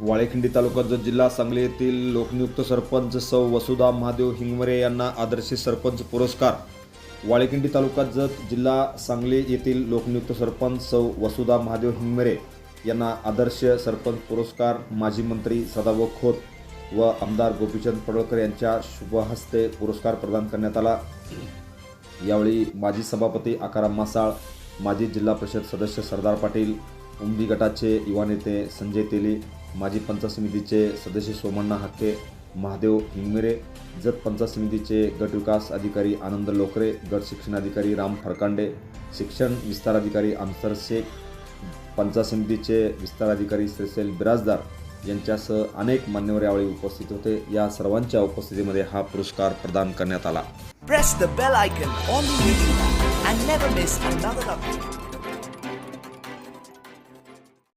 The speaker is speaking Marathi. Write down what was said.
वाळेखिंडी तालुका जत जिल्हा सांगली येथील लोकनियुक्त सरपंच सौ वसुधा महादेव हिंगमरे यांना आदर्श सरपंच पुरस्कार. वाळेखिंडी तालुका जत जिल्हा सांगली येथील लोकनियुक्त सरपंच सौ वसुधा महादेव हिंगमरे यांना आदर्श सरपंच पुरस्कार माजी मंत्री सदाभाऊ खोत व आमदार गोपीचंद पडळकर यांच्या शुभहस्ते पुरस्कार प्रदान करण्यात आला. यावेळी माजी सभापती आकाराम मासाळ माजी जिल्हा परिषद सदस्य सरदार पाटील उमदी गटाचे युवा नेते संजय तेली माजी पंचायत समितीचे सदस्य सोमण्णा हक्के महादेव हिंगमिरे जत पंचायत समितीचे गट विकास अधिकारी आनंद लोकरे गट शिक्षण अधिकारी राम फरकांडे शिक्षण विस्तार अधिकारी अन्सर शेख पंचायत समितीचे विस्तार अधिकारी श्रीसेल बिराजदार यांच्यासह अनेक मान्यवर यावेळी उपस्थित होते. या सर्वांच्या उपस्थितीमध्ये हा पुरस्कार प्रदान करण्यात आला.